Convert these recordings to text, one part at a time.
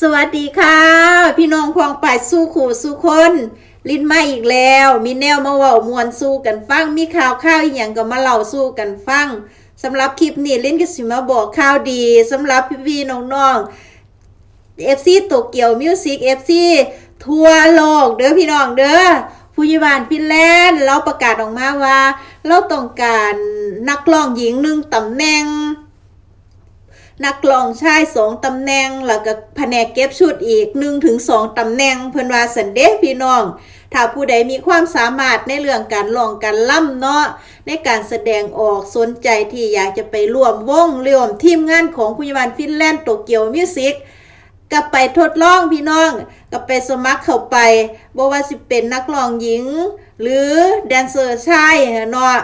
สวัสดีค่ะ พี่น้องพองป่ายสู้ขู่สู้คน ลิ้นมาอีกแล้ว มีแนวมาเว่ามวนสู้กันฟัง มีข่าวข้าวอีกอย่างก็มาเล่าสู้กันฟังสำหรับคลิปนี้ลิ้นก็สิมาบอกข่าวดีสำหรับพี่ๆน้องๆเอฟซีโตเกียวมิวสิกเอฟซีทั่วโลกเด้อพี่น้องเด้อผู้ยิบานฟินแลนด์เราประกาศออกมาว่า เราต้องการนักร้องหญิงหนึ่งตำแหน่ง นักร้องชายสองตำแหน่ง แล้วก็แผนกเก็บชุดอีกหนึ่งถึงสองตำแหน่ง เพิ่นว่าสันเดะพี่น้อง ถ้าผู้ใดมีความสามารถในเรื่องการร้องการล่ำเนาะในการแสดงออกสนใจที่อยากจะไปร่วมวงร่วมทีมงานของผู้ยบาลฟินแลนด์โตเกียวมิวสิกก็ไปทดลองพี่น้องก็ไปสมัครเข้าไปบ่ว่าสิเป็นนักร้องหญิง หรือแดนเซอร์ชายเนาะ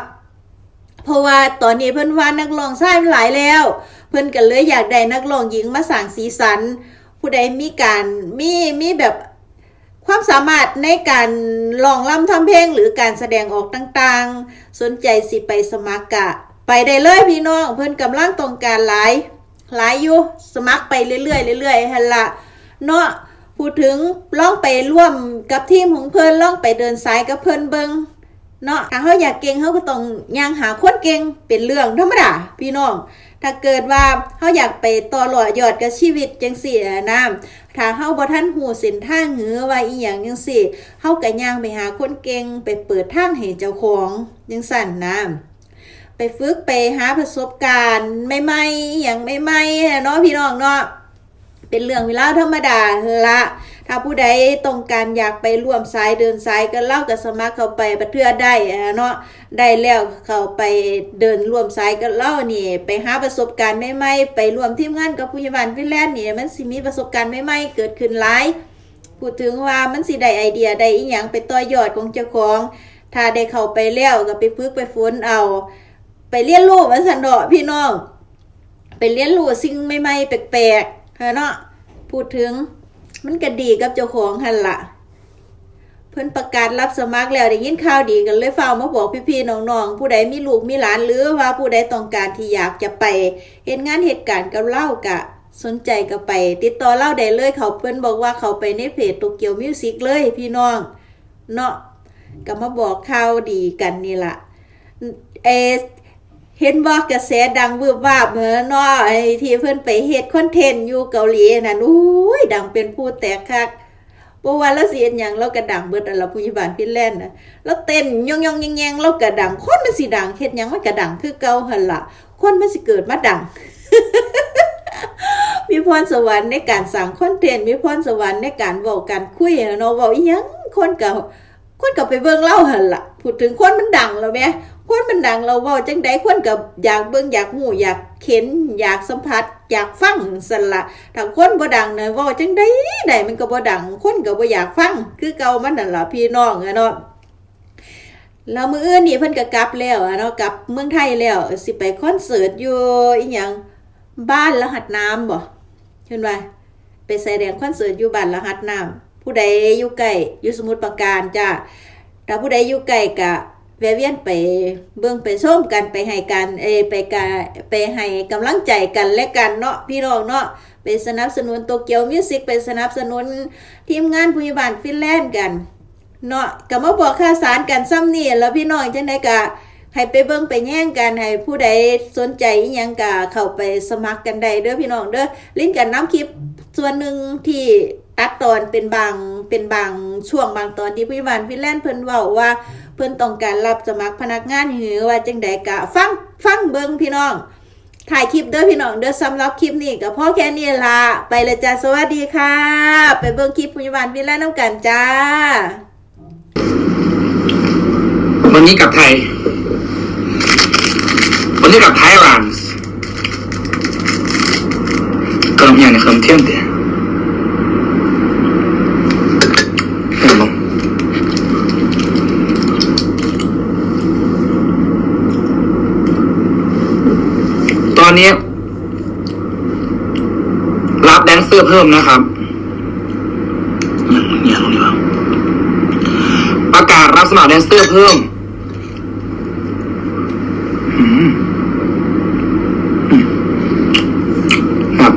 เพราะว่าตอนนี้เพิ่นว่านักร้องชายมันหลายแล้ว เพิ่อนก็เลยอยากได้นักร้องหญิงมาสร้างสีสัน ผู้ใดมีการมีมีแบบความสามารถในการร้องร่ำทำเพลงหรือการแสดงออกต่างๆ สนใจสิไปสมัครกะ ไปได้เลยพี่น้องเพิ่อนกำลังต้องการหลายหลายอยู่สมัครไปเรื่อยๆเรื่อยๆหั่นละเนาะพูดถึงล่องไปร่วมกับทีมของเพิ่อนล่องไปเดินสายกับเพิ่อนเบิงเนาะถ้าเขาอยากเก่งเขาก็ต้องย่างหาคนเก่งเป็นเรื่องธรรมดาพี่น้อง ถ้าเกิดว่าเขาอยากไปต่อหล่อยอดกับชีวิตจังสี่นะถ้าเขาบ่ทันหูเส้นทางหือว่าอีหยังจังสี่เขาก็ย่างไปหาคนเก่งไปเปิดทางให้เจ้าของจังสั่นนะไปฝึกไปหาประสบการณ์ใหม่ๆอย่างใหม่ๆเนาะพี่น้องเนาะเป็นเรื่องเวลาธรรมดาละ ถ้าผู้ใดต้องการอยากไปร่วมสายเดินสายก็เล่ากับสมัครเข้าไปประเทือได้เนาะได้แล้วเข้าไปเดินร่วมสายก็เล่านี่ ไปหาประสบการณ์ใหม่ๆไปร่วมทีมงานกับผู้ใหญ่บ้านฟิแลนด์นี่มันสิมีประสบการณ์ใหม่ๆเกิดขึ้นหลายพูดถึงว่ามันสิได้ไอเดียได้อีหยังไปต่อยอดของเจ้าของ ถ้าได้เข้าไปแล้วก็ไปฝึกไปฝนเอา ไปเรียนรู้มันสันเดาะพี่น้อง ไปเรียนรู้สิ่งใหม่ๆแปลกๆเนาะพูดถึง มันก็ดีกับเจ้าของหันละเพิ่นประกาศรับสมัครแล้วได้ยินข่าวดีกันเลยฟ้ามาบอกพี่ๆน้องๆผู้ใดมีลูกมีหลานหรือว่าผู้ใดต้องการที่อยากจะไปเห็นงานเหตุการณ์กับเล่ากะสนใจก็ไป ติดต่อเล่าได้เลยเขาเพิ่นบอกว่าเขาไปในเพจโตเกียวมิวสิกเลยพี่น้องเนาะก็มาบอกข่าวดีกันนี่ล่ะเอ เห็นว่ากระแสดังวืบวาบเหมือนนาะไอ้ที่เพิ่นไปเฮ็ดคอนเทนต์อยู่เกาหลีนั่นอุ้ยดังเป็นผู้แตกคักบ่ว่าแล้วสิเฮ็ดหยังเราก็ดังเบิดอันละผู้ใหญ่บ้านฟินแลนด์น่ะแล้วเต้นยองๆแยงๆเราก็ดังคนมันสิดังเฮ็ดหยังมันก็ดังคือเก่าหั่นล่ะคนมันสิเกิดมาดังมีพรสวรรค์ในการสร้างคอนเทนต์มีพรสวรรค์ในการเว้าการคุยเนาะเว้าอีหยังคนก็คนก็ไปเบิ่งเล่าหั่นล่ะพูดถึงคนมันดังแล้วแหม คนมันดังเราเว่าจังใดคนกับอยากเบิ่งอยากหูอยากเข็นอยากสัมผัส อยากฟังสละถ้าคนบ่ดังเนี่ยเว่าจังใดใดมันก็บ่ดัง คนก็บ่อยากฟัง คือเก่ามันนั่นล่ะพี่น้องอะเนาะแล้วมื้ออื่นนี่เพิ่นก็กลับแล้วอะเนาะกลับเมืองไทยแล้วสิไปคอนเสิร์ตอยู่อีหยังบ้านรหัสน้ำบ่เห็นว่าไปแสดงคอนเสิร์ตอยู่บ้านรหัสน้ำผู้ใดอยู่ใกล้อยู่สมุทรปราการจ้าถ้าผู้ใดอยู่ใกล้ก็ แวะเวียนไปเบิ่งไปส้มกันไปให้กันเอไปกะไปให้กำลังใจกันและกันเนาะพี่น้องเนาะไปสนับสนุนโตเกียวมิวสิกไปสนับสนุนทีมงานผู้ใหญ่บ้านฟินแลนด์กันเนาะก็มาบอกข่าวสารกันซ้ำนี่แล้วพี่น้องจังได๋ก็ให้ไปเบิ่งไปแย่งกันให้ผู้ใดสนใจยังก็เข้าไปสมัครกันได้เด้อพี่น้องเด้อลิ้นกันน้ำคลิปส่วนหนึ่งที่ตัดตอนเป็นบางเป็นบางช่วงบางตอนที่ผู้บานฟินแลนด์เพิ่นเว้าว่า เพื่อนต้องการรับสมัครพนักงานหรือว่าจังใดกะฟังฟังเบิ้งพี่น้อง ถ่ายคลิปเด้อพี่น้องเด้อสำหรับคลิปนี้กับพ่อแค่นี้ละไปเลยจ้าสวัสดีค่ะ ไปเบิ้งคลิปพยาบาลวิไลน้ำกันจ้า วันนี้กับไทย วันนี้กับไทยหลานก็ยางในคำเที่ยงเดีย เพิ่มนะครับประกาศรับสมัครแดนเซอร์เพิ่มครับ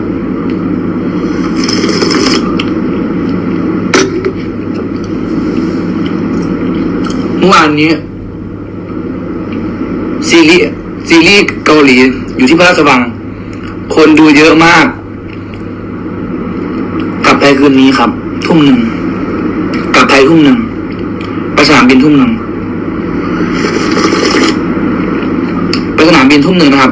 เานนี้ซีรีส์ซีรีส์เกาหลีอยู่ที่พระราชวัง คนดูเยอะมาก ไทยคืนนี้ครับ ทุ่มหนึ่งกลับไทยทุ่มหนึ่งไปสนามบินทุ่มหนึ่งไปสนามบินทุ่มหนึ่งนะครับ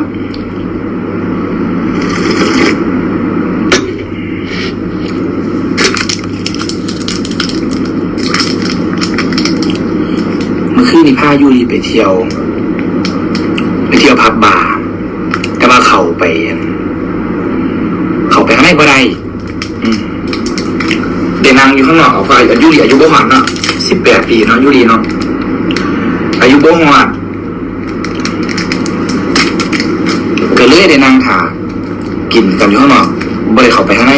เมื่อคืนนี้พายุรีไปเที่ยว ไปเที่ยวพับบาร์แต่ว่าเขาไป เขาไปข้างในบ่ได้ อืม เดนางอยู่ข้างนอกเอาไปอายุรีอายุบ่หวานเนาะสิบแปดปีเนาะอายุรีเนาะอายุบ่หวานก็เลยเดี๋ยวนางถากินกันอยู่ข้างนอกบ่ได้เข้าไปข้างใน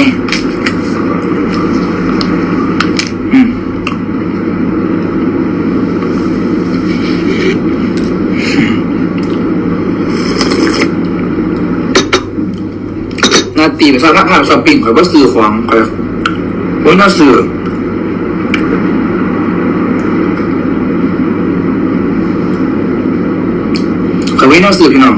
นาตีไปสร้างภาพช้อปปิ้งข่อยว่าซื้อของข่อย ว่าน่าซื้อข่อยว่าน่าซื้อพี่น้อง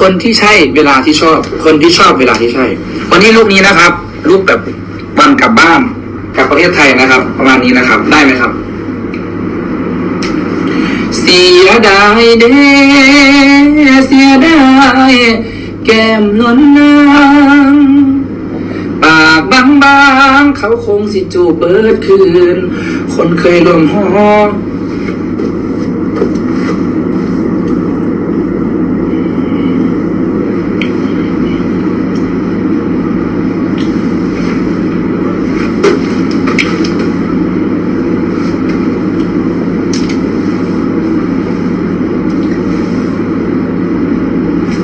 คนที่ใช่เวลาที่ชอบ คนที่ชอบเวลาที่ใช่ วันนี้รูปนี้นะครับ รูปแบบวันกลับบ้านกลับประเทศไทยนะครับ ประมาณนี้นะครับ ได้ไหมครับ เสียดายเด้เสียดายแก้มนวลนางปากบางบางๆ เขาคงสิจูบเบิดคืน คนเคยรวมห้อง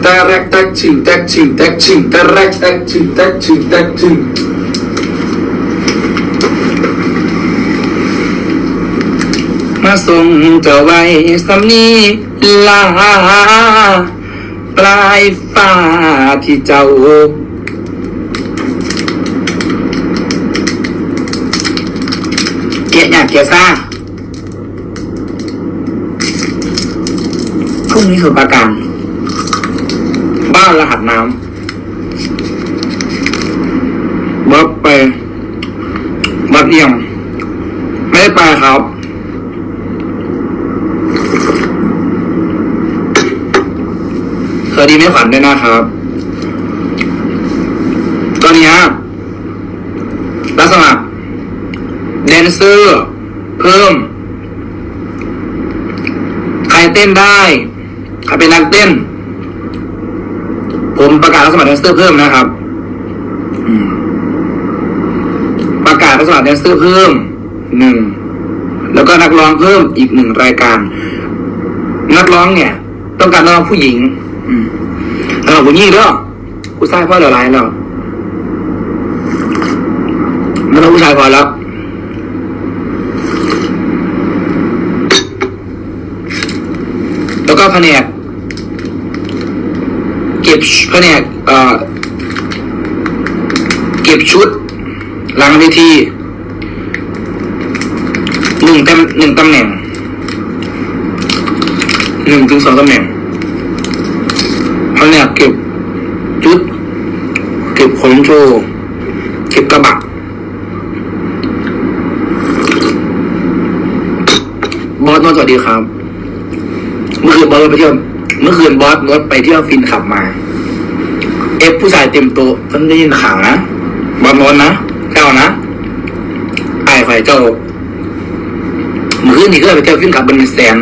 ตาแรกตักชิงตักชิงตักชิงตาแรกตักชิงตักชิงตักชิงมาส่งเจ้าไว้สำนีลาปลายฟ้าที่เจ้าเกียรอยาเกียรซ่าพรุ่งนี้คือประการ บ้านรหัสน้ำวัดไปวัดเอี่ยม ไม่ได้ไปครับ สวัสดีแม่ขวัญด้วยนะครับ ตอนนี้ยลักษณะแดนเซอร์เพิ่ม ใครเต้นได้ ใครเป็นนักเต้น ผมประกาศรับสมัครแดนเซอร์เพิ่มนะครับประกาศรับสมัครแดนเซอร์เพิ่มหนึ่งแล้วก็นักร้องเพิ่มอีกหนึ่งรายการ นักร้องเนี่ย ต้องการนักร้องผู้หญิง อืมนักร้องผู้หญิงเด้อผู้ชายพอเหลือหลายแล้วนักร้องผู้ชายพอแล้วแล้วก็แผนก ก็บชุดแผนกเอ่อเก็บชุดหลังเวทีหนึ่งตำหนึ่งตำแหน่งหนึ่งถึงสองตำแหน่งแผนกเก็บชุดเก็บขนโชว์เก็บกระบะบอสนสวัสดีครับ เมื่อคืนบอสไปเที่ยวเมื่อคืนบอสรถไปเที่ยวฟินขับมา เอฟผู้ชายเต็มโต๊ะฉันได้ยินข่าวนะบอลโนนนะเจ้านะไอ้ไฟเจ้าเมื่อคืนนี่ก็ไปเที่ยวฟินขับบนแสน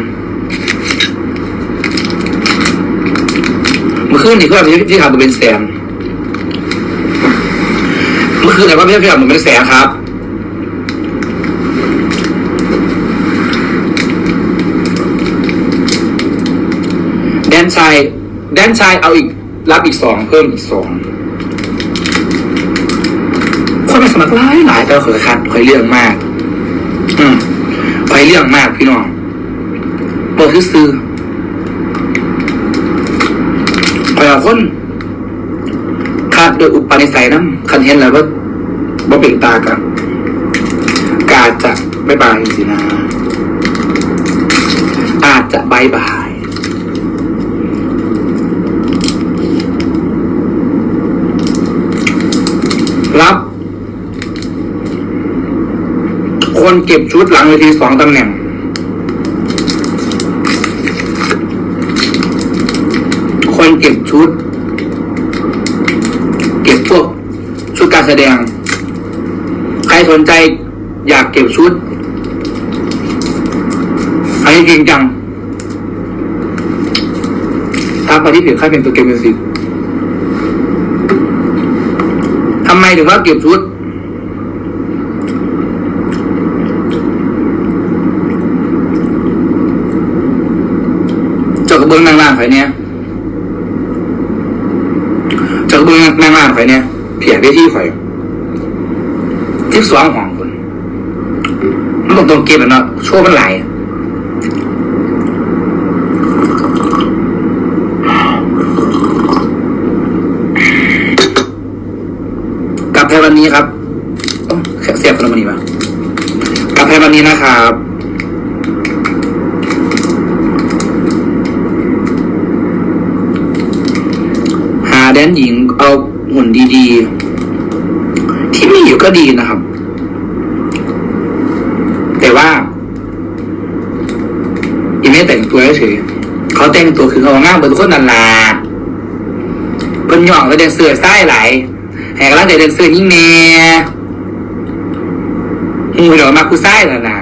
เมื่อคืนนี่ก็ไปเที่ยวฟินขับบนเป็นแสนเมื่อคืนแต่ว่าไม่ใช่ฟินขับบนเป็นแสนครับแดนชายแดนชายเอาอีก รับอีกสองเพิ่มอีกสองคนไปสมัครหลายหลายแต่เคยคัดเคยเรื่องมาก อืมเคยเรื่องมากพี่น้องบอกคือซื้อแต่ละคนคาดโดยอุปนิสัยน้ำคันเห็นแล้วว่าบ่เป็นตากันกอาจจะไม่บายสินะอาจจะใบบาย รับ คนเก็บชุดหลังเวทีสองตำแหน่ง คนเก็บชุด เก็บพวกชุดการแสดง ใครสนใจอยากเก็บชุดอันนี้จริงจังทักไปที่เพจค่ายเป็นตัวเกมมิวสิกทำไม ถึงว่าเก็บชุด เจ้ากระเบื้องนางล่างไฟเนี่ยเจ้ากระเบื้องนางล่างไฟเนี่ยเพียเวทีไฟที่สองของคุณมันต้องตรงเก็บนะโชว์มันไหลาย กลับไปวันนี้ครับเสียบคนละวันนี้ปะกลับไปวันนี้นะครับหาแดนหญิงเอาหุ่นดีๆ ที่มีอยู่ก็ดีนะครับ แต่ว่าอีไม่แต่งตัวเฉยเขาแต่งตัวคือเขาง่ามเหมือนคนนันลาเพิ่นหย่องก็เดินเสือไส้ไหล แหกร่างเดินเสือยิ่งแน่หูเดี๋ยวมากูไส้แล้วนะ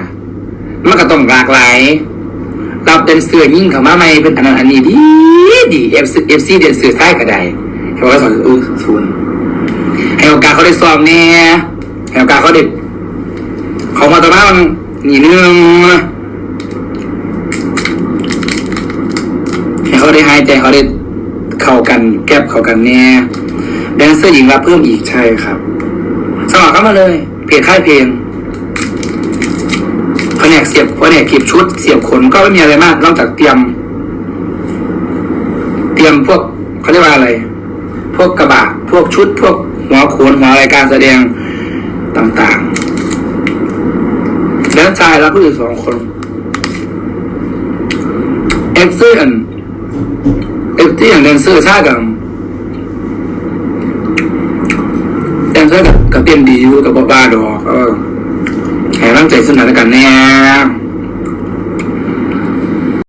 มันก็ต้องหลากหลายเราเดินเสือยิ่งเขามาไม่เป็นอันนั้นอันนี้ดีดีเอฟซีเอฟซีเดินเสือไส้ก็ได้เห็นว่าสอนอู้ศูนย์ให้โอกาสเขาได้ซ้อมเนี่ยให้โอกาสเขาได้เขามาตอนนั้นนี่เรื่องให้เขาได้หายใจเขาได้เข้ากันแก็บเข้ากันเนี่ย แดนเซอร์หญิงรับเพิ่มอีกใช่ครับ สมัครเข้ามาเลย เพจค่ายเพลงแผนกเสียบแผนกเก็บชุด เสียบขนก็ไม่มีอะไรมาก นอกจากเตรียม เตรียมพวกเขาเรียกว่าอะไร พวกกระบะ พวกชุด พวกหัวโขนหัวรายการแสดงต่างๆ แล้วชายรับผู้อยู่สองคนเอ็กซ์เซอร์อันเอ็กซ์ที่อย่างแดนเซอร์ชาติกับแดน เต้นดีอยู่กับบ้าดอกเออแข่งร่างใจสนานกันแน่